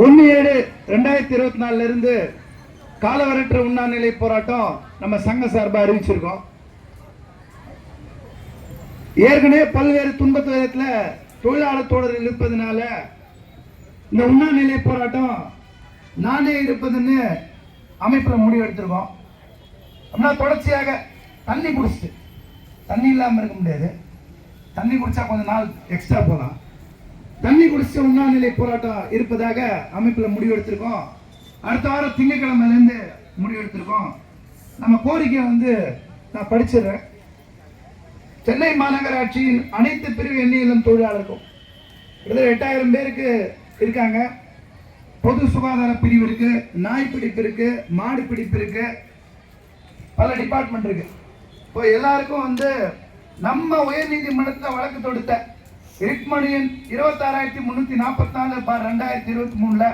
ஒன்னு ஏழு ரெண்டாயிரத்தி இருபத்தி நாலுல இருந்து காலவரற்ற உண்ணாநிலை போராட்டம் நம்ம சங்க சார்பா அறிவிச்சிருக்கோம். ஏற்கனவே பல்வேறு துன்பத்து விதத்துல தொழிலாளர் தோழர்கள் இருப்பதனால இந்த உண்ணாநிலை போராட்டம் நானே இருப்பதுன்னு அமைப்புல முடிவெடுத்திருக்கோம். அப்படின்னா தொடர்ச்சியாக தண்ணி குடிச்சிட்டு தண்ணி இல்லாமல் இருக்க முடியாது. தண்ணி குடித்தா கொஞ்ச நாள் எக்ஸ்ட்ரா போகலாம் தண்ணி குடிச்ச உண்ணாநிலை போராட்டம் இருப்பதாக அமைப்பில் முடிவெடுத்திருக்கோம் அடுத்த வாரம் திங்கக்கிழமையிலேருந்து முடிவெடுத்திருக்கோம் நம்ம கோரிக்கை வந்து நான் படிச்சிடுறேன். சென்னை மாநகராட்சியின் அனைத்து பிரிவு எண்ணியலும் தொழிலாளருக்கும் கிட்டத்தட்ட எட்டாயிரம் பேருக்கு இருக்காங்க. பொது சுகாதார பிரிவு இருக்கு நாய் பிடிப்பு இருக்கு மாடு பிடிப்பு இருக்கு பல டிபார்ட்மெண்ட் இருக்குது இப்போ எல்லாருக்கும் வந்து நம்ம உயர்நீதிமன்றத்தில் வழக்கு தொடுத்த ரிட்மணியன் இருபத்தாறாயிரத்தி முந்நூற்றி நாற்பத்தாலு பார் ரெண்டாயிரத்தி இருபத்தி மூணில்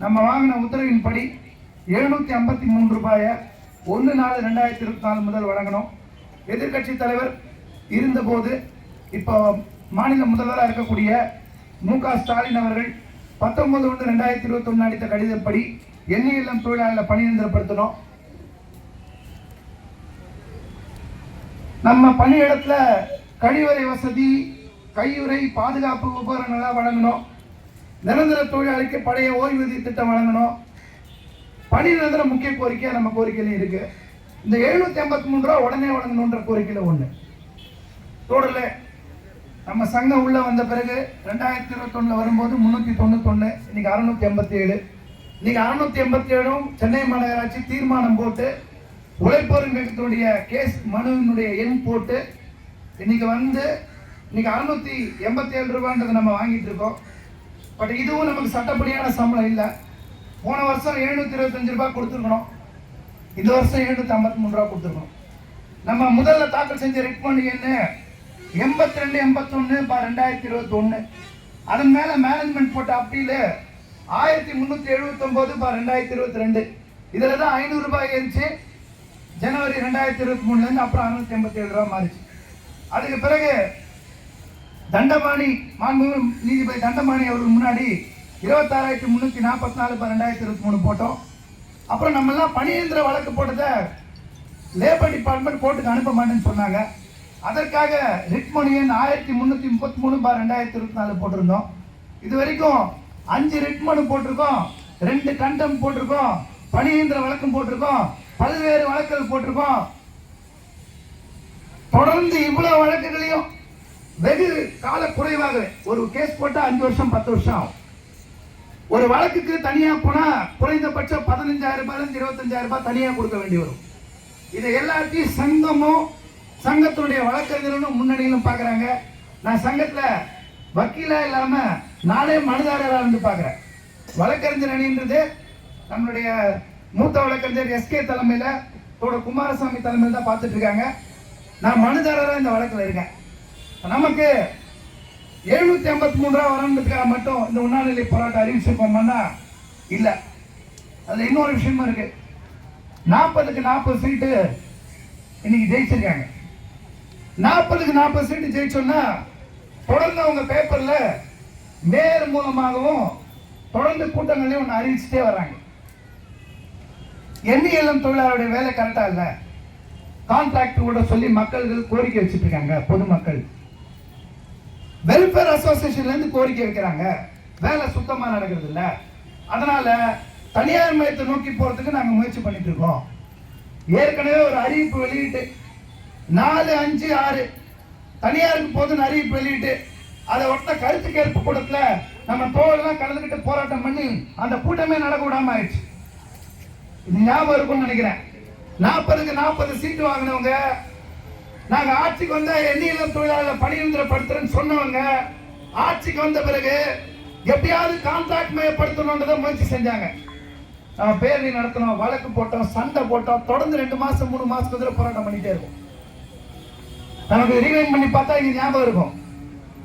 நம்ம வாங்கின உத்தரவின்படி எழுநூற்றி ஐம்பத்தி மூணு ரூபாயை ஒன்று நாலு ரெண்டாயிரத்தி இருபத்தி நாலு முதல் வழங்கணும். எதிர்க்கட்சி தலைவர் இருந்தபோது இப்போ மாநில முதல்வராக இருக்கக்கூடிய மு க ஸ்டாலின் அவர்கள் பத்தொன்பது ஒன்று ரெண்டாயிரத்தி இருபத்தி அளித்த கடிதப்படி எண்ணியலம் தொழிலாளர்களை பணியந்திரப்படுத்தணும். நம்ம பணியிடத்துல கழிவறை வசதி கையுறை பாதுகாப்பு உபகரணங்களாக வழங்கணும். நிரந்தர தொழிலாளிக்கு பழைய ஓய்வூதிய திட்டம் வழங்கணும். பணி நிரந்தர முக்கிய கோரிக்கை நம்ம கோரிக்கையிலையும் இருக்கு. இந்த எழுநூத்தி ஐம்பத்தி மூணு ரூபா உடனே வழங்கணுன்ற கோரிக்கையில் ஒன்று தொடரல நம்ம சங்கம் உள்ள வந்த பிறகு ரெண்டாயிரத்தி இருபத்தொன்னுல வரும்போது முந்நூற்றி தொண்ணூத்தொன்று இன்னைக்கு அறுநூத்தி எண்பத்தி ஏழு இன்னைக்கு அறுநூத்தி எண்பத்தி ஏழும் சென்னை மாநகராட்சி தீர்மானம் போட்டு உழைப்போருடைய கேஸ் மனுவினுடைய எண் போட்டு இன்னைக்கு வந்து இன்னைக்கு அறுநூத்தி எண்பத்தி ஏழு ரூபான்றது நம்ம வாங்கிட்டு இருக்கோம். பட் இதுவும் நமக்கு சட்டப்படியான சம்பளம் இல்லை. போன வருஷம் எழுநூத்தி இருபத்தஞ்சு ரூபாய் கொடுத்துருக்கணும். இந்த வருஷம் எழுநூத்தி ஐம்பத்தி மூணு ரூபா கொடுத்துருக்கணும். நம்ம முதல்ல தாக்கல் செஞ்ச ரிக்மண்ட் என்ன எண்பத்தி ரெண்டு எண்பத்தொன்னு ரெண்டாயிரத்தி இருபத்தி ஒன்று அதன் மேலே மேனேஜ்மெண்ட் போட்ட அப்பீல் ஆயிரத்தி முந்நூற்றி எழுபத்தொம்போது பா ரெண்டாயிரத்தி இருபத்தி ரெண்டு. இதில் தான் ஐநூறு ரூபாய் ஏறிச்சு. ஜனவரி ரெண்டாயிரத்தி இருபத்தி மூணுலேருந்து அப்புறம் அறுநூத்தி எண்பத்தி ஏழு ரூபா மாறிச்சு. அதுக்கு பிறகு தண்டபாணி மாண்புமிகு நீதிபதி தண்டபாணி அவர்கள் முன்னாடி இருபத்தாறாயிரத்தி முந்நூற்றி நாற்பத்தி நாலு இப்போ ரெண்டாயிரத்தி இருபத்தி மூணு போட்டோம். அப்புறம் நம்மெல்லாம் பணியந்திர வழக்கு போட்டதை லேபர் டிபார்ட்மெண்ட் கோர்ட்டுக்கு அனுப்ப மாட்டேன்னு சொன்னாங்க. அதற்காக ரிட்மணியன் ஆயிரத்தி முந்நூற்றி முப்பத்தி மூணு பார் ரெண்டாயிரத்தி இருபத்தி நாலு போட்டிருந்தோம். இது வரைக்கும் அஞ்சு ரிட்மனு போட்டிருக்கோம் ரெண்டு கண்டம் போட்டிருக்கோம் பணியந்திர வழக்கம் போட்டிருக்கோம் பல்வேறு வழக்குகள் போட்டிருக்கோம். தொடர்ந்து இவ்வளவு வழக்குகளையும் வெகு கால குறைவாக ஒரு கேஸ் போட்டா அஞ்சு வருஷம் பத்து வருஷம் ஆகும். ஒரு வழக்குக்கு தனியா போனா குறைந்தபட்சம் பதினஞ்சாயிரம் ரூபாயில இருந்து இருபத்தஞ்சாயிரம் ரூபாய் தனியா கொடுக்க வேண்டி வரும். இதை எல்லாத்தையும் சங்கமும் சங்கத்தினுடைய வழக்கறிஞர்களும் முன்னணியிலும் பாக்குறாங்க நான் சங்கத்துல வக்கீலா இல்லாம நானே மனதாரராக இருந்து பாக்குறேன் வழக்கறிஞர் அணின்றது நம்மளுடைய மூத்த வழக்கறிஞர் எஸ்கே தலைமையில் தோட குமாரசாமி தலைமையில் தான் பார்த்துட்டு இருக்காங்க. நான் மனுதாரராக இந்த வழக்கில் இருக்கேன். நமக்கு எழுநூத்தி ஐம்பத்தி மூணு ரூபா வரணுன்றதுக்காக மட்டும் இந்த உண்ணாநிலை போராட்டம் அறிவிச்சிருக்கோம்னா இல்லை. அதில் இன்னொரு விஷயமும் இருக்கு. நாற்பதுக்கு நாற்பது சீட்டு இன்னைக்கு ஜெயிச்சிருக்காங்க. நாற்பதுக்கு நாற்பது சீட்டு ஜெயிச்சோம்னா தொடர்ந்து அவங்க பேப்பரில் மேயர் மூலமாகவும் தொடர்ந்து கூட்டங்களையும் ஒன்று அறிவிச்சுட்டே வராங்க எண்ணியலம் தொழிலாளருடைய வேலை கரெக்டாக இல்லை. இல்ல கூட சொல்லி மக்கள்கள் கோரிக்கை வச்சுட்டு இருக்காங்க பொதுமக்கள் வெல்ஃபேர் அசோசியேஷன்லேருந்து கோரிக்கை வைக்கிறாங்க. வேலை சுத்தமாக நடக்கிறது இல்லை. அதனால் தனியார் மையத்தை நோக்கி போகிறதுக்கு நாங்கள் முயற்சி பண்ணிட்டு இருக்கோம் ஏற்கனவே ஒரு அறிவிப்பு வெளியிட்டு நாலு அஞ்சு ஆறு தனியாருக்கு போதுன்னு அறிவிப்பு வெளியிட்டு அதை ஒட்ட கருத்து கேட்பு கூடத்தில் நம்ம தோழெல்லாம் கலந்துக்கிட்டு போராட்டம் பண்ணி அந்த கூட்டமே நடக்க விடாம ஆயிடுச்சு. இது ஞாபகம் இருக்கும்னு நினைக்கிறேன். நாற்பதுக்கு நாற்பது சீட்டு வாங்கினவங்க நாங்க ஆட்சிக்கு வந்தா எண்ணியில தொழிலாளர் பணியந்திரப்படுத்துறேன்னு சொன்னவங்க ஆட்சிக்கு வந்த பிறகு எப்படியாவது கான்ட்ராக்ட் மயப்படுத்தணுன்றதை முயற்சி செஞ்சாங்க. நம்ம பேரணி நடத்தினோம் வழக்கு போட்டோம் சண்டை போட்டோம் தொடர்ந்து ரெண்டு மாசம் மூணு மாசத்துக்கு ஒரு போராட்டம் பண்ணிட்டே இருக்கும். நமக்கு ரீவைன் பண்ணி பார்த்தா இங்க ஞாபகம் இருக்கும்.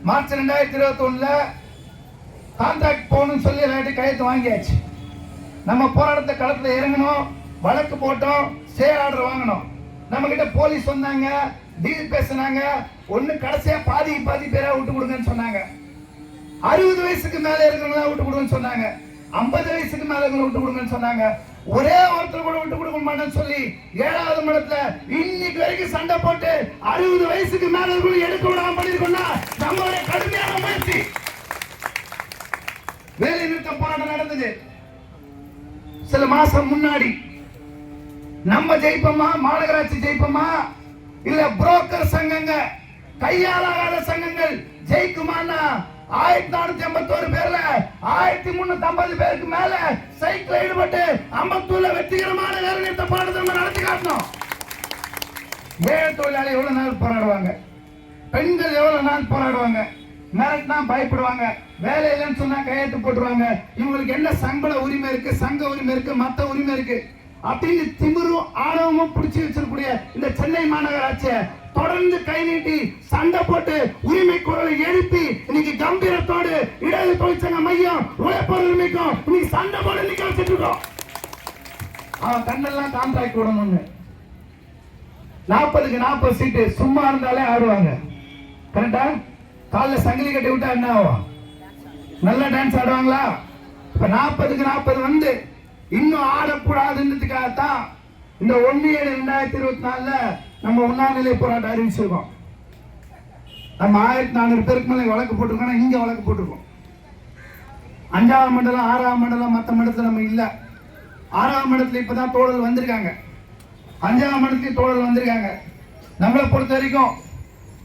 மார்ச் ரெண்டாயிரத்தி இருபத்தி ஒண்ணுல கான்ட்ராக்ட் போகணும்னு சொல்லி எல்லாத்தையும் கையெழுத்து வாங்கியாச்சு. நம்ம போராட்டத்தை களத்தில் இறங்கணும் வழக்கு போட்டோம் ஸ்டே ஆர்டர் வாங்கணும். நம்ம கிட்ட போலீஸ் வந்தாங்க டீல் பேசுனாங்க ஒண்ணு கடைசியா பாதி பாதி பேரா விட்டு கொடுங்கன்னு சொன்னாங்க. அறுபது வயசுக்கு மேல இருக்கிறவங்களா விட்டு கொடுங்கன்னு சொன்னாங்க. ஐம்பது வயசுக்கு மேல இருக்கிறவங்க விட்டு கொடுங்கன்னு சொன்னாங்க. ஒரே ஒருத்தர் கூட விட்டு கொடுக்க மாட்டேன்னு சொல்லி ஏழாவது மடத்துல இன்னைக்கு வரைக்கும் சண்டை போட்டு அறுபது வயசுக்கு மேல இருக்கிற எடுக்க விடாம பண்ணிருக்கோம்னா நம்மளுடைய கடுமையான முயற்சி. வேலை நிறுத்த போராட்டம் நடந்தது. சில மாசம் முன்னாடி நம்ம ஜெயிப்போமா? மாநகராட்சி ஜெயிப்போமா? இல்ல புரோக்கர் சங்கங்க கையாளாகாத சங்கங்கள் ஜெயிக்குமான்னா ஆயிரத்தி நானூத்தி ஐம்பத்தோரு பேர்ல ஆயிரத்தி முன்னூத்தி ஐம்பது பேருக்கு மேல சைக்கிள் ஈடுபட்டு அம்பத்தூர்ல வெற்றிகரமான வேலை நிறுத்த போராட்டத்தை நம்ம நடத்தி காட்டணும். ஏழை தொழிலாளி எவ்வளவு நாள் போராடுவாங்க? பெண்கள் எவ்வளவு நாள் போராடுவாங்க? மிரட்டினா பயப்படுவாங்க. வேலை இல்லைன்னு சொன்னா கையெழுத்து போட்டுருவாங்க. இவங்களுக்கு என்ன சம்பள உரிமை இருக்கு சங்க உரிமை இருக்கு மத்த உரிமை இருக்கு? அப்படின்னு திமிரும் ஆணவமும் பிடிச்சி வச்சிருக்கக்கூடிய இந்த சென்னை மாநகராட்சியை தொடர்ந்து கை நீட்டி சண்டை போட்டு உரிமை குரலை எழுப்பி இன்னைக்கு கம்பீரத்தோடு இடது தொழிற்சங்க மையம் உழைப்போர் உரிமைக்கும் இன்னைக்கு சண்டை போட்டு நிக்க வச்சுட்டு இருக்கோம். அவன் கண்ணெல்லாம் கான்ட்ராக்ட் விடணும்னு நாற்பதுக்கு நாற்பது சீட்டு சும்மா இருந்தாலே ஆடுவாங்க. கரெக்டா காலில் சங்கிலி கட்டி விட்டா என்ன ஆகும்? நல்ல டான்ஸ் ஆடுவாங்களா? இப்போ நாற்பதுக்கு நாற்பது வந்து இன்னும் ஆடக்கூடாதுன்றதுக்காகத்தான் இந்த ஒன்று ஏழு ரெண்டாயிரத்தி இருபத்தி நாலில் நம்ம உண்ணாநிலை போராட்டம் அறிவிச்சிருக்கோம். நம்ம ஆயிரத்தி நானூறு பேருக்கு மேலே வழக்கு போட்டிருக்கோம். இங்கே வழக்கு போட்டிருக்கோம். அஞ்சாவது மண்டலம் ஆறாம் மண்டலம் மற்ற மண்டலத்தில் நம்ம இல்லை. ஆறாம் மண்டலத்தில் இப்போ தான் தோழல் வந்திருக்காங்க. அஞ்சாவது மண்டலத்தில் தோழல் வந்திருக்காங்க. நம்மளை பொறுத்த வரைக்கும்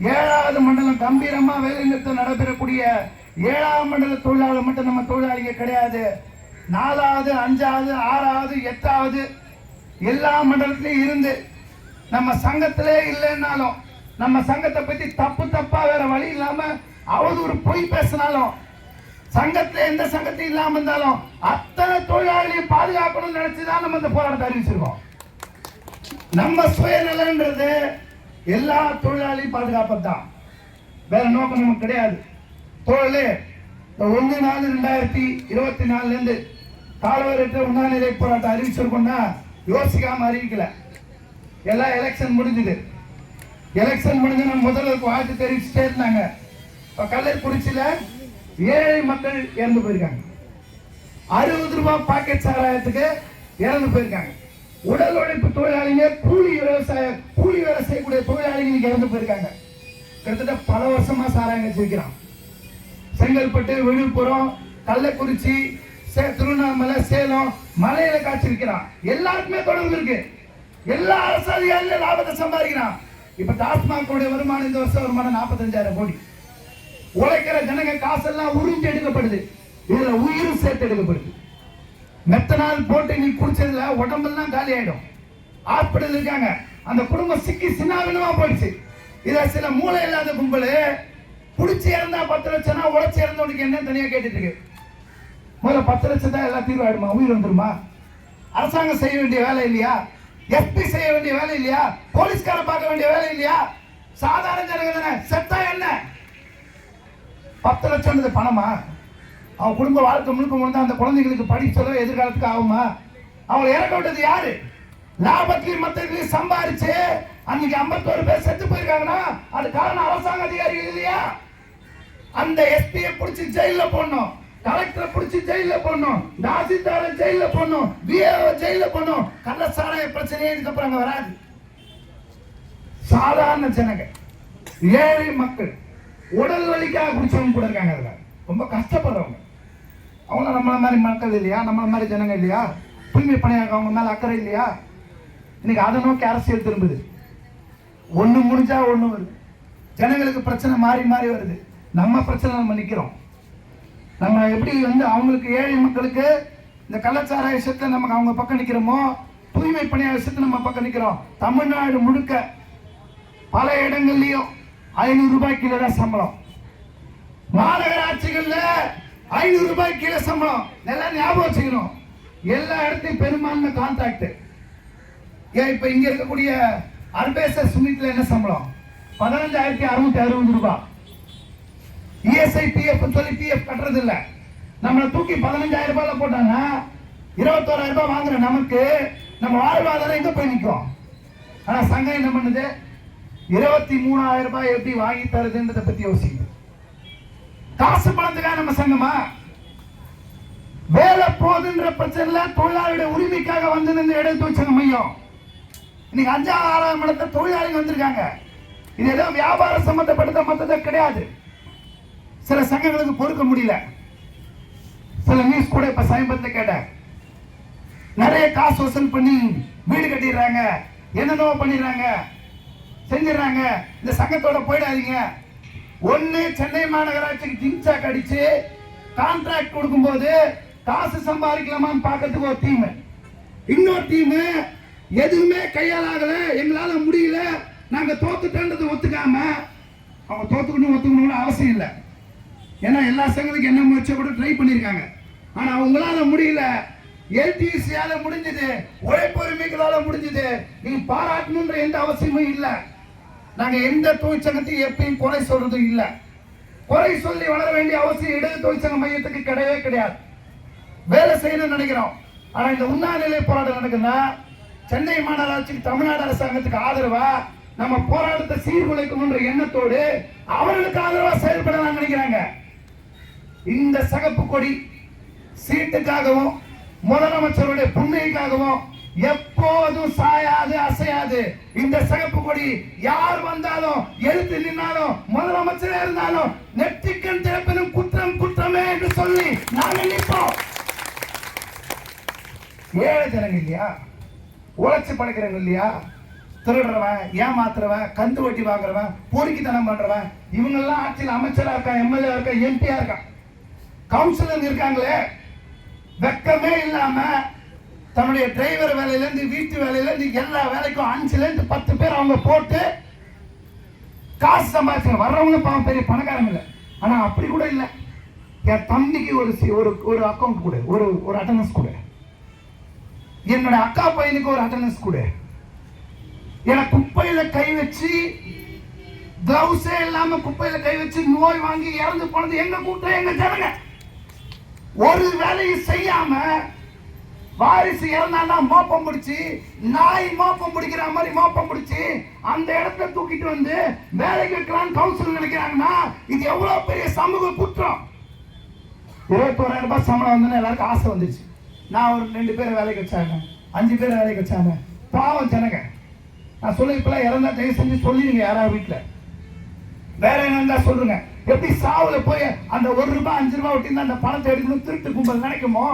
ஏழாவது மண்டலம் கம்பீரமா வேலைநிறுத்தம் நடைபெறக்கூடிய ஏழாவது மண்டல தொழிலாளர் மட்டும் நம்ம தொழிலாளிங்க கிடையாது. நாலாவது அஞ்சாவது ஆறாவது எட்டாவது எல்லா மண்டலத்திலையும் இருந்து நம்ம சங்கத்திலே இல்லைன்னாலும் நம்ம சங்கத்தை பத்தி தப்பு தப்பா வேற வழி இல்லாம அவதூறு பொய் பேசினாலும் சங்கத்துல எந்த சங்கத்தையும் இல்லாம இருந்தாலும் அத்தனை தொழிலாளியை பாதுகாக்கணும்னு நினைச்சுதான் நம்ம இந்த போராட்டத்தை அறிவிச்சிருக்கோம். நம்ம சுயநலன்றது எல்லா தொழிலாளியும் பாதுகாப்பது தான் வேற நோக்கம் நமக்கு கிடையாது. தோழலே இந்த ஒன்று நாலு ரெண்டாயிரத்தி இருபத்தி நாலுலேருந்து காலவரற்ற உண்ணாநிலை போராட்டம் அறிவிச்சிருக்கோம்னா யோசிக்காம அறிவிக்கல. எல்லாம் எலெக்ஷன் முடிஞ்சுது. எலெக்ஷன் முடிஞ்சு நம்ம முதல்வருக்கு வாழ்த்து தெரிவிச்சுட்டே இருந்தாங்க. இப்போ கள்ளக்குறிச்சியில் ஏழை மக்கள் இறந்து போயிருக்காங்க. அறுபது ரூபாய் பாக்கெட் சாராயத்துக்கு இறந்து போயிருக்காங்க. உடல் உழைப்பு தொழிலாளிங்க கூலி விவசாய கூலி வேலை செய்யக்கூடிய தொழிலாளிங்க இறந்து போயிருக்காங்க. கிட்டத்தட்ட பல வருஷமா சாராயங்க வச்சிருக்கிறான். செங்கல்பட்டு விழுப்புரம் கள்ளக்குறிச்சி சே- திருவண்ணாமலை சேலம் மலையில காய்ச்சிருக்கிறான். எல்லாருக்குமே தொடர்பு இருக்கு. எல்லா அரசு அதிகாரிகளும் லாபத்தை சம்பாதிக்கிறான். இப்ப டாஸ்மாக் வருமானம் இந்த வருஷம் வருமானம் நாற்பத்தஞ்சாயிரம் கோடி. உழைக்கிற ஜனங்க காசெல்லாம் உறிஞ்சு எடுக்கப்படுது. இதுல உயிரும் சேர்த்து எடுக்கப்படுது. மெத்த நாள் போட்டு நீ குடிச்சதுல உடம்பெல்லாம் காலி ஆயிடும் ஹாஸ்பிட்டல் இருக்காங்க. அந்த குடும்பம் சிக்கி சின்னாவினமா போயிடுச்சு. இத சில மூளை இல்லாத கும்பல் குடிச்சு இறந்தா பத்து லட்சம்னா உழைச்சி இறந்தவனுக்கு என்ன தனியா கேட்டுட்டு இருக்கு? முதல்ல பத்து லட்சம் தான் எல்லாம் தீர்வாயிடுமா? உயிர் வந்துருமா? அரசாங்கம் செய்ய வேண்டிய வேலை இல்லையா? எஸ்பி செய்ய வேண்டிய வேலை இல்லையா? போலீஸ்கார பார்க்க வேண்டிய வேலை இல்லையா? சாதாரண ஜனங்க தானே. செத்தா என்ன? பத்து லட்சம்ன்றது பணமா? அவன் குடும்ப வாழ்க்கை முழுக்க முழுந்த அந்த குழந்தைகளுக்கு படிச்சதோ எதிர்காலத்துக்கு ஆகுமா? அவங்களை இறக்க விட்டது யாரு? லாபத்திலையும் மத்ததுலையும் சம்பாரிச்சு அன்னைக்கு ஐம்பத்தோரு பேர் செத்து போயிருக்காங்கன்னா அது காரணம் அரசாங்க அதிகாரிகள் இல்லையா? அந்த எஸ்பியை பிடிச்சி ஜெயில போடணும். கலெக்டரை பிடிச்சி ஜெயில போடணும். தாசில்தாரை ஜெயில போடணும். பிஏஓ ஜெயில போடணும். கள்ளச்சாராய பிரச்சனையே இதுக்கப்புறம் அங்கே வராது. சாதாரண ஜனங்க. ஏழை மக்கள். உடல் வலிக்காக குடிச்சவங்க கூட இருக்காங்க அதில். ரொம்ப கஷ்டப்படுறவங்க. அவங்க நம்மள மாதிரி மக்கள் இல்லையா? நம்மள மாதிரி ஜனங்க இல்லையா? தூய்மை பணியாக அவங்க மேலே அக்கறை இல்லையா? இன்னைக்கு அதை நோக்கி அரசியல் திரும்புது. ஒன்று முடிஞ்சா ஒன்று வருது. ஜனங்களுக்கு பிரச்சனை மாறி மாறி வருது. நம்ம பிரச்சனை நம்ம நிற்கிறோம் நம்ம எப்படி வந்து அவங்களுக்கு ஏழை மக்களுக்கு இந்த கலாச்சார விஷயத்தை நமக்கு அவங்க பக்கம் நிற்கிறோமோ தூய்மை பணியாளர் விஷயத்தை நம்ம பக்கம் நிற்கிறோம் தமிழ்நாடு முழுக்க பல இடங்கள்லையும் ஐநூறு ரூபாய் தான் சம்பளம். மாநகராட்சிகளில் ஐநூறு ரூபாய் கீழே சம்பளம். நல்லா ஞாபகம் வச்சுக்கணும். எல்லா இடத்தையும் பெரும்பான்மை கான்ட்ராக்ட் ஏன் இப்போ இங்கே இருக்கக்கூடிய அர்பேச சுமித்ல என்ன சம்பளம்? பதினஞ்சாயிரத்தி அறுநூத்தி அறுபது ரூபாய் இஎஸ்ஐ பிஎஃப் சொல்லி பிஎஃப் கட்டுறது இல்லை நம்மளை தூக்கி பதினஞ்சாயிரம் ரூபாயில் போட்டாங்கன்னா இருபத்தோராயிரம் ரூபாய் வாங்குற நமக்கு நம்ம வாழ்வாதாரம் எங்கே போய் நிற்கும் ஆனால் சங்கம் என்ன பண்ணுது? இருபத்தி மூணாயிரம் ரூபாய் எப்படி வாங்கி தருதுன்றதை பற்றி யோசிக்கணும் காசு பணத்துக்காக நம்ம சங்கமா? வேலை போகுதுன்ற பிரச்சனைல தொழிலாளியோட உரிமைக்காக வந்து நின்று எடுத்து வச்சங்க மையம். இன்னைக்கு அஞ்சாவது ஆறாவது இடத்துல தொழிலாளிகள் வந்திருக்காங்க. இது ஏதோ வியாபார சம்பந்தப்பட்டத மத்தத கிடையாது. சில சங்கங்களுக்கு பொறுக்க முடியல. சில நியூஸ் கூட இப்ப சமீபத்தில் கேட்டேன். நிறைய காசு வசூல் பண்ணி வீடு கட்டிடுறாங்க. என்னென்னவோ பண்ணிடுறாங்க. செஞ்சிடறாங்க. இந்த சங்கத்தோட போயிடாதீங்க. ஒன்று சென்னை மாநகராட்சிக்கு ஜிங்சாக் அடிச்சு கான்ட்ராக்ட் கொடுக்கும்போது காசு சம்பாதிக்கலாமான்னு பார்க்கறதுக்கு ஒரு டீம் இன்னொரு டீம் எதுவுமே கையால் ஆகல எங்களால முடியல. நாங்க தோத்துட்டேன்றது ஒத்துக்காம அவங்க தோத்துக்கணும் ஒத்துக்கணும்னு அவசியம் இல்லை. ஏன்னா எல்லா சங்கத்துக்கும் என்ன முயற்சியை கூட ட்ரை பண்ணியிருக்காங்க ஆனா அவங்களால முடியல. எல்டிசியால முடிஞ்சது. உழைப்புரிமைகளால முடிஞ்சது. நீங்க பாராட்டணுன்ற எந்த அவசியமும் இல்லை. நாங்க எந்த தொழிற்சங்கத்தையும் எப்பயும் குறை சொல்றதும் இல்லை. குறை சொல்லி வளர வேண்டிய அவசியம் இடது தொழிற்சங்க மையத்துக்கு கிடையவே கிடையாது. வேலை செய்யணும்னு நினைக்கிறோம். ஆனா இந்த உண்ணாநிலை போராட்டம் நடக்குதுன்னா சென்னை மாநகராட்சிக்கு தமிழ்நாடு அரசாங்கத்துக்கு ஆதரவா நம்ம போராட்டத்தை சீர்குலைக்கணும்ன்ற எண்ணத்தோடு அவர்களுக்கு ஆதரவா செயல்படலாம் நினைக்கிறாங்க. இந்த சகப்பு கொடி சீட்டுக்காகவும் முதலமைச்சருடைய புண்ணைக்காகவும் எப்போதும் சாயாது அசையாது இந்த சிகப்பு கொடி யார் வந்தாலும் எழுத்து நின்னாலும் முதலமைச்சரே இருந்தாலும் நெற்றிக்கண் திறப்பினும் குற்றம் குற்றமே என்று சொல்லி நாங்கள் நிற்போம். ஏழை ஜனங்க இல்லையா? உழைச்சி படைக்கிறவங்க இல்லையா? திருடுறவன் ஏமாத்துறவன் கந்து வட்டி வாங்குறவன் பொறுக்கித்தனம் பண்றவன் இவங்கெல்லாம் ஆட்சியில் அமைச்சரா இருக்கான் எம்எல்ஏ இருக்கான் எம்பியா இருக்கான் கவுன்சிலர் இருக்காங்களே. வெக்கமே இல்லாம தன்னுடைய டிரைவர் வேலையிலேருந்து வீட்டு வேலையிலேருந்து எல்லா வேலைக்கும் அஞ்சுலேருந்து பத்து பேர் அவங்க போட்டு காசு சம்பாதிச்சு வர்றவங்க பாவம் பெரிய பணக்காரங்க இல்லை. ஆனால் அப்படி கூட இல்லை. என் தம்பிக்கு ஒரு சி- ஒரு ஒரு அக்கௌண்ட் கொடு. ஒரு ஒரு அட்டண்டன்ஸ் கொடு. என்னோட அக்கா பையனுக்கு ஒரு அட்டண்டன்ஸ் கொடு. எனக்கு குப்பையில் கை வச்சு கிளவுஸே இல்லாமல் குப்பையில் கை வச்சு நோய் வாங்கி இறந்து போனது எங்கள் கூட்டம் எங்கள் ஜனங்க? ஒரு வேலையும் செய்யாமல் வாரிசு இறந்தாண்டா மோப்பம் பிடிச்சி நாய் மோப்பம் பிடிக்கிற மாதிரி மோப்பம் பிடிச்சி அந்த இடத்த தூக்கிட்டு வந்து வேலைக்கு வைக்கலான்னு கவுன்சில் நினைக்கிறாங்கன்னா இது எவ்வளவு பெரிய சமூக குற்றம்? இருபத்தோராயிரம் ரூபாய் சம்பளம் வந்து எல்லாருக்கும் ஆசை வந்துச்சு நான் ஒரு ரெண்டு பேர் வேலைக்கு வச்சாங்க அஞ்சு பேர் வேலைக்கு வச்சாங்க பாவம் ஜனங்க. நான் சொல்லி இப்பெல்லாம் இறந்தா தயவு செஞ்சு சொல்லிடுங்க யாராவது வீட்டில் வேற என்ன இருந்தா சொல்லுங்க. எப்படி சாவுல போய் அந்த ஒரு ரூபாய் அஞ்சு ரூபாய் ஒட்டி அந்த பணத்தை எடுக்கணும் திருட்டு கும்பல் நினைக்குமோ?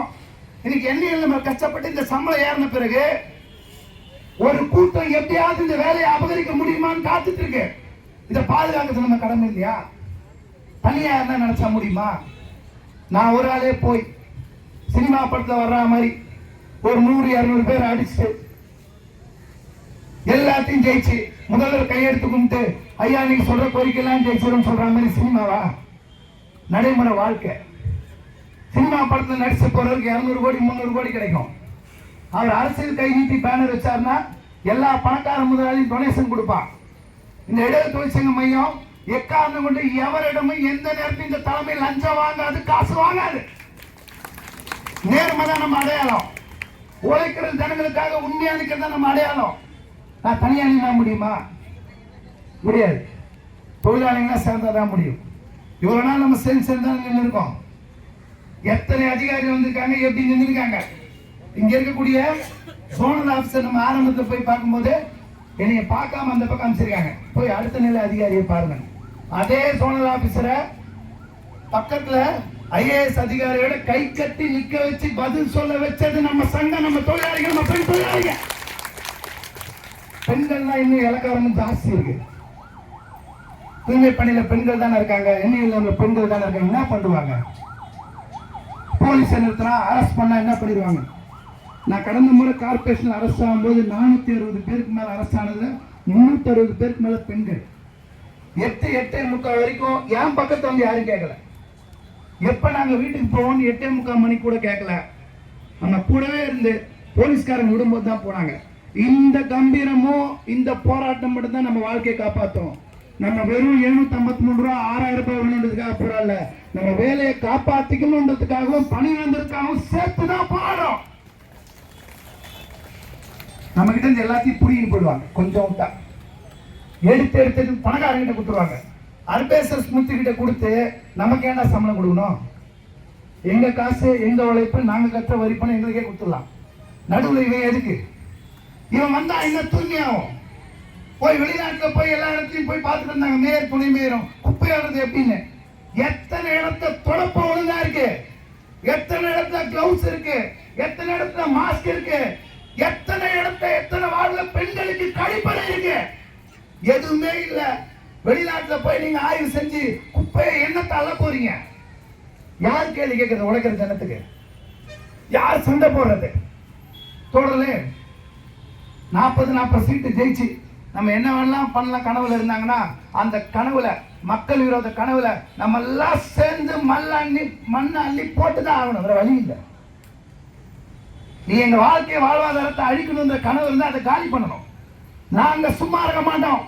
இன்னைக்கு என்ன நம்ம கஷ்டப்பட்டு இந்த சம்பளம் ஏறின பிறகு ஒரு கூட்டம் எப்படியாவது இந்த வேலையை அபகரிக்க முடியுமான்னு காத்துட்டு இருக்கு. இதை பாதுகாக்கிறது நம்ம கடமை இல்லையா? தனியா இருந்தா நினைச்சா முடியுமா? நான் ஒரு ஆளே போய் சினிமா படத்துல வர்ற மாதிரி ஒரு நூறு இருநூறு பேர் அடிச்சு எல்லாத்தையும் ஜெயிச்சு முதல்வர் கையெடுத்து கும்பிட்டு ஐயா நீங்க சொல்ற கோரிக்கையெல்லாம் ஜெயிச்சிடும் சொல்ற மாதிரி சினிமாவா? நடைமுறை வாழ்க்கை. சினிமா படத்தில் நடிச்சு போறவருக்கு இரநூறு கோடி முந்நூறு கோடி கிடைக்கும். அவர் அரசியல் கை நீட்டி பேனர் வச்சார்னா எல்லா பணக்கார முதலாளியும் டொனேஷன் கொடுப்பான். இந்த இடது தொழிற்சங்க மையம் எக்காரணம் கொண்டு எவரிடமும் எந்த நேரத்தில் இந்த தலைமை லஞ்சம் வாங்காது காசு வாங்காது. நேர்மை தான் நம்ம அடையாளம். உழைக்கிற ஜனங்களுக்காக உண்மையா நிற்கிறது தான் நம்ம அடையாளம். நான் தனியா நின்னா முடியுமா? முடியாது. தொழிலாளிங்கன்னா சேர்ந்தா தான் முடியும். இவ்வளோ நாள் நம்ம சேர்ந்து சேர்ந்தா நின்று இருக்கோம் எத்தனை அதிகாரி வந்திருக்காங்க எப்படி நின்றுருக்காங்க இங்க இருக்கக்கூடிய சோனல் ஆஃபீஸர் நம்ம ஆரம்பத்துல போய் பார்க்கும்போது என்னைய பார்க்காம அந்த பக்கம் அமைச்சிருக்காங்க போய் அடுத்த நிலை அதிகாரியை பாருங்க. அதே சோனல் ஆபீசரை பக்கத்துல ஐஏஎஸ் அதிகாரியோட கை கட்டி நிக்க வச்சு பதில் சொல்ல வச்சது நம்ம சங்கம் நம்ம தொழிலாளிகள் நம்ம பெண் தொழிலாளிகள் பெண்கள்லாம் இன்னும் இலக்காரமும் ஜாஸ்தி இருக்கு. தூய்மை பணியில பெண்கள் தானே இருக்காங்க என்ன பெண்கள் தானே இருக்காங்க என்ன பண்ணுவாங்க? போலீஸ் நிறுத்தினா அரெஸ்ட் பண்ணால் என்ன பண்ணிடுவாங்க? நான் கடந்த முறை கார்பரேஷன் அரெஸ்ட் ஆகும்போது நானூற்றி அறுபது பேருக்கு மேலே அரெஸ்ட் ஆனதுல முந்நூற்றி அறுபது பேருக்கு மேலே பெண்கள். எட்டு எட்டே முக்கால் வரைக்கும் என் பக்கத்தில் வந்து யாரும் கேட்கல எப்போ நாங்கள் வீட்டுக்கு போவோம்னு எட்டே முக்கால் மணி கூட கேட்கல நம்ம கூடவே இருந்து போலீஸ்காரங்க விடும்போது தான் போனாங்க. இந்த கம்பீரமும் இந்த போராட்டம் மட்டும்தான் நம்ம வாழ்க்கையை காப்பாற்றும் நம்ம வெறும் எழுநூத்தி ஐம்பத்தி மூணு ரூபா ஆறாயிரம் ரூபாய் வேணுன்றதுக்காக போறாள் நம்ம வேலையை காப்பாத்திக்கணுன்றதுக்காகவும் பணி வந்ததுக்காகவும் சேர்த்து தான் போராடுறோம் நம்ம கிட்ட இருந்து எல்லாத்தையும் புடிங்கிட்டு போயிடுவாங்க. கொஞ்சம் விட்டா. எடுத்து எடுத்து எடுத்து பணக்காரங்கிட்ட கொடுத்துருவாங்க. அர்பேசர் ஸ்மித்து கிட்ட கொடுத்து நமக்கு ஏன்டா சம்பளம் கொடுக்கணும்? எங்க காசு எங்க உழைப்பு நாங்க கற்ற வரிப்பணம் எங்களுக்கே கொடுத்துடலாம். நடுவில் இவன் எதுக்கு? இவன் வந்தா என்ன தூய்மையாகும்? போய் வெளிநாட்டுல போய் எல்லா இடத்துலயும் போய் பார்த்துட்டு இருந்தாங்க மேயர் துணை மேயரும் குப்பையாடுறது எப்படின்னு? எத்தனை இடத்துல தொடப்பம் ஒழுங்கா இருக்கு? எத்தனை இடத்துல கிளவுஸ் இருக்கு? எத்தனை இடத்துல மாஸ்க் இருக்கு? எத்தனை இடத்துல எத்தனை வார்டுல பெண்களுக்கு கழிப்பறை இருக்கு? எதுவுமே இல்ல. வெளிநாட்டுல போய் நீங்க ஆய்வு செஞ்சு குப்பையை என்னத்தை அள்ள போறீங்க? யார் கேள்வி கேட்கறது உழைக்கிற ஜனத்துக்கு. யார் சண்டை போடுறது? தொடரலே. நாற்பது நாற்பது சீட்டு ஜெயிச்சு நம்ம என்ன வேணாலும் பண்ணலாம் கனவுல இருந்தாங்கன்னா அந்த கனவுல மக்கள் விரோத கனவுல நம்ம எல்லாம் சேர்ந்து மண்ண அள்ளி மண் அள்ளி போட்டு தான் ஆகணும். வேற வழி இல்லை. நீ எங்க வாழ்க்கை வாழ்வாதாரத்தை அழிக்கணுன்ற கனவு இருந்தால் அதை காலி பண்ணணும். நாங்க சும்மா இருக்க மாட்டோம்.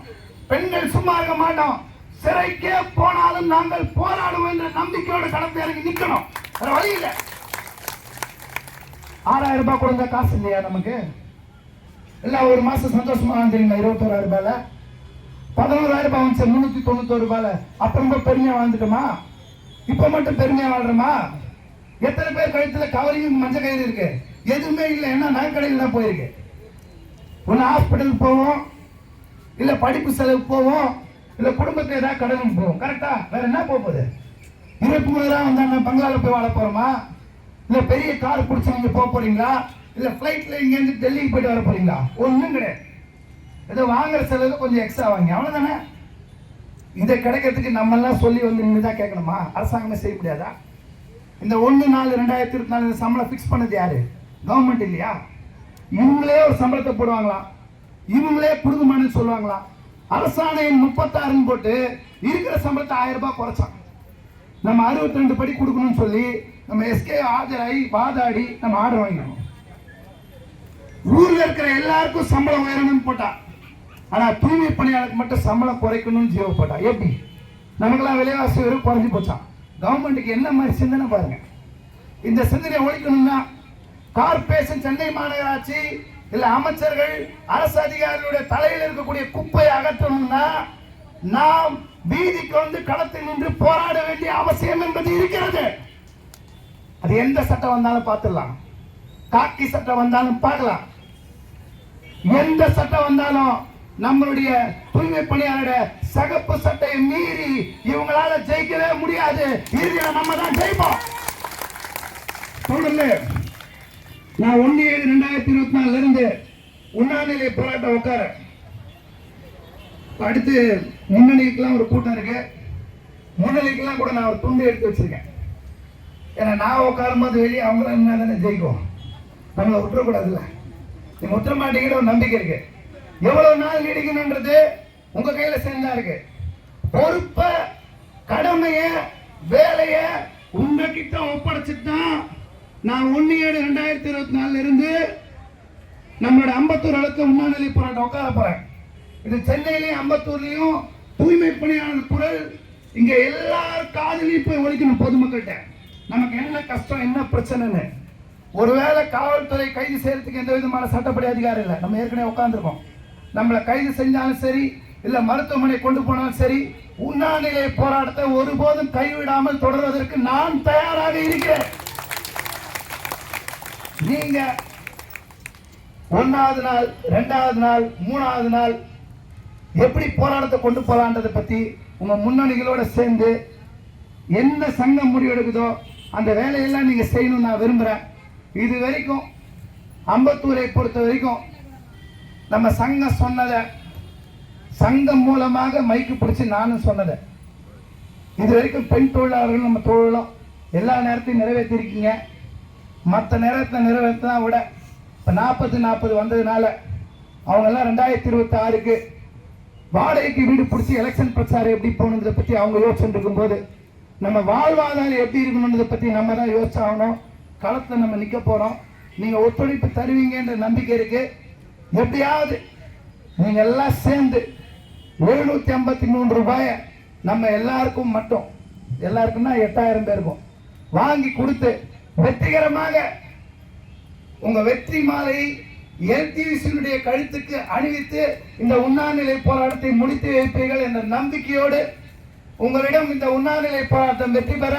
பெண்கள் சும்மா இருக்க மாட்டோம். சிறைக்கே போனாலும் நாங்கள் போராடுவோம் என்ற நம்பிக்கையோட கடந்து இறங்கி நிற்கணும் வேற வழி இல்லை. ஆறாயிரம் ரூபாய் கொடுத்த காசு இல்லையா நமக்கு? இல்ல ஒரு மாதம் சந்தோஷமாக வாழ்ந்துருங்க. இருபத்தோராயிரம் ரூபாயில். பதினோராயிரம் ரூபாய் வந்துச்சு முந்நூற்றி தொண்ணூத்தோரு ரூபாயில. அப்புறம் ரொம்ப பெருமையாக வாழ்ந்துட்டோமா? இப்போ மட்டும் பெருமையாக வாழ்கிறோமா எத்தனை பேர் கழுத்தில் கவரிங் மஞ்சள் கயிறு இருக்கு? எதுவுமே இல்லை ஏன்னா நகைக்கடையில் தான் போயிருக்கு. ஒன்று ஹாஸ்பிட்டலுக்கு போவோம் இல்லை படிப்பு செலவுக்கு போவோம் இல்லை குடும்பத்தில் ஏதாவது கடனுக்கு போவோம். கரெக்டா வேற என்ன போக போகுது? இருபத்தி ரூபா வந்தாங்க பங்களாலில் போய் வாழ போகிறோமா இல்லை பெரிய கார் பிடிச்சி நீங்கள் போக போகிறீங்களா இல்ல பிளைட்ல இங்க இருந்து டெல்லிக்கு போயிட்டு வர போறீங்களா? ஒண்ணும் கிடையாது. ஏதோ வாங்குற செலவு கொஞ்சம் எக்ஸ்ட்ரா வாங்கி அவ்வளவுதானே? இதை கிடைக்கிறதுக்கு நம்ம எல்லாம் சொல்லி வந்து நீங்க தான் கேட்கணுமா? அரசாங்கமே செய்ய முடியாதா? இந்த ஒன்று நாலு ரெண்டாயிரத்தி இருபத்தி நாலு சம்பளம் ஃபிக்ஸ் பண்ணது யாரு? கவர்மெண்ட் இல்லையா? இவங்களே ஒரு சம்பளத்தை போடுவாங்களாம். இவங்களே புடுதுமானு சொல்லுவாங்களாம். அரசாணையின் முப்பத்தாறுன்னு போட்டு இருக்கிற சம்பளத்தை ஆயிரம் ரூபாய் குறைச்சாங்க நம்ம அறுபத்தி ரெண்டு படி கொடுக்கணும்னு சொல்லி நம்ம எஸ்கே ஆஜராகி வாதாடி நம்ம ஆர்டர் வாங்கிக்கணும். ஊர்ல இருக்கிற எல்லாருக்கும் சம்பளம் உயரணும்னு போட்டா. ஆனா தூய்மை பணியாளருக்கு மட்டும் சம்பளம் குறைக்கணும்னு ஜீவோ எப்படி? நமக்கெல்லாம் விலைவாசி வெறும் குறைஞ்சி போச்சான் கவர்மெண்ட்டுக்கு என்ன மாதிரி சிந்தனை பாருங்க. இந்த சிந்தனை ஒழிக்கணும்னா கார்பரேஷன் சென்னை மாநகராட்சி இல்ல அமைச்சர்கள் அரசு அதிகாரிகளுடைய தலையில் இருக்கக்கூடிய குப்பையை அகற்றணும்னா நாம் வீதிக்கு வந்து களத்தில் நின்று போராட வேண்டிய அவசியம் என்பது இருக்கிறது. அது எந்த சட்டம் வந்தாலும் பார்த்துடலாம். காக்கி சட்டம் வந்தாலும் பார்க்கலாம். எந்த சட்டம் வந்தாலும் நம்மளுடைய தூய்மை பணியாளருடைய சகப்பு சட்டையை மீறி இவங்களால ஜெயிக்கவே முடியாது. இறுதியில நம்ம தான் ஜெயிப்போம். தொடர்ந்து நான் ஒன்னு ஏழு ரெண்டாயிரத்தி இருபத்தி நாலுல இருந்து உண்ணாநிலை போராட்டம் உட்கார. அடுத்து முன்னணிக்கெல்லாம் ஒரு கூட்டம் இருக்கு. முன்னணிக்கெல்லாம் கூட நான் ஒரு துண்டு எடுத்து வச்சிருக்கேன். ஏன்னா நான் உட்காரும் போது வெளியே அவங்களாம் என்ன தானே ஜெயிக்கும். நம்மளை விட்டுறக்கூடாதுல்ல. நீங்க விட்டுற மாட்டீங்கிற ஒரு நம்பிக்கை இருக்கு. எவ்வளவு நாள் நீடிக்கணும்ன்றது உங்க கையில சேர்ந்தா இருக்கு. பொறுப்ப கடமைய வேலைய உங்ககிட்ட ஒப்படைச்சிட்டு தான் நான் ஒன்னு ஏழு ரெண்டாயிரத்தி இருபத்தி நாலுல இருந்து நம்மளோட அம்பத்தூர் அளவுக்கு உண்ணாநிலை போராட்டம் உட்கார போறேன். இது சென்னையிலையும் அம்பத்தூர்லயும் தூய்மை பணியாளர் குரல் இங்க எல்லார் காதலையும் போய் ஒழிக்கணும் பொதுமக்கள்கிட்ட. நமக்கு என்ன கஷ்டம் என்ன பிரச்சனைன்னு ஒருவேளை காவல்துறை கைது செய்யறதுக்கு எந்த விதமான சட்டப்படி அதிகாரம் இல்லை. நம்ம ஏற்கனவே உட்காந்துருக்கோம் நம்மளை கைது செஞ்சாலும் சரி இல்லை மருத்துவமனை கொண்டு போனாலும் சரி உண்ணாநிலை போராட்டத்தை ஒருபோதும் கைவிடாமல் தொடர்வதற்கு நான் தயாராக இருக்கிறேன். நீங்க ஒன்னாவது நாள் ரெண்டாவது நாள் மூணாவது நாள் எப்படி போராட்டத்தை கொண்டு போகலான்றதை பத்தி உங்க முன்னணிகளோட சேர்ந்து என்ன சங்கம் முடிவெடுக்குதோ அந்த வேலையெல்லாம் நீங்க செய்யணும்னு நான் விரும்புறேன். இது வரைக்கும் அம்பத்தூரை பொறுத்த வரைக்கும் நம்ம சங்கம் சொன்னதை சங்கம் மூலமாக மைக்கு பிடிச்சி நானும் சொன்னதை. இது வரைக்கும் பெண் தொழிலாளர்கள் நம்ம தொழிலும் எல்லா நேரத்தையும் நிறைவேற்றிருக்கீங்க. மற்ற நேரத்தை நிறைவேற்றினா விட இப்போ நாற்பது நாற்பது வந்ததுனால அவங்கெல்லாம் ரெண்டாயிரத்தி இருபத்தி ஆறுக்கு வாடகைக்கு வீடு பிடிச்சி எலெக்ஷன் பிரச்சாரம் எப்படி போகணுன்றதை பற்றி அவங்க யோசிச்சுட்டு இருக்கும்போது நம்ம வாழ்வாதாரம் எப்படி இருக்கணுன்றதை பற்றி நம்ம தான் யோசிச்சாகணும். களத்தை நம்ம நிற்க போகிறோம் நீங்கள் ஒத்துழைப்பு தருவீங்கன்ற நம்பிக்கை இருக்கு. எப்படியாவது நீங்கள் எல்லாம் சேர்ந்து எழுநூற்றி ஐம்பத்தி மூணு ரூபாயை நம்ம எல்லாருக்கும் மட்டும் எல்லாருக்கும்னா எட்டாயிரம் பேருக்கும் வாங்கி கொடுத்து வெற்றிகரமாக உங்க வெற்றி மாலை எல்டிவிசியினுடைய கழுத்துக்கு அணிவித்து இந்த உண்ணாநிலை போராட்டத்தை முடித்து வைப்பீர்கள் என்ற நம்பிக்கையோடு உங்களிடம் இந்த உண்ணாநிலை போராட்டம் வெற்றி பெற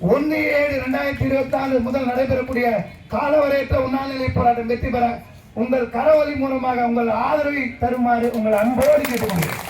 ஒன்று ஏழு ரெண்டாயிரத்தி இருபத்தி நாலு முதல் நடைபெறக்கூடிய காலவரையற்ற உண்ணாநிலை போராட்டம் வெற்றி பெற உங்கள் கரவொலி மூலமாக உங்கள் ஆதரவை தருமாறு உங்கள் அன்போடு கேட்டுக்கொள்கிறேன்.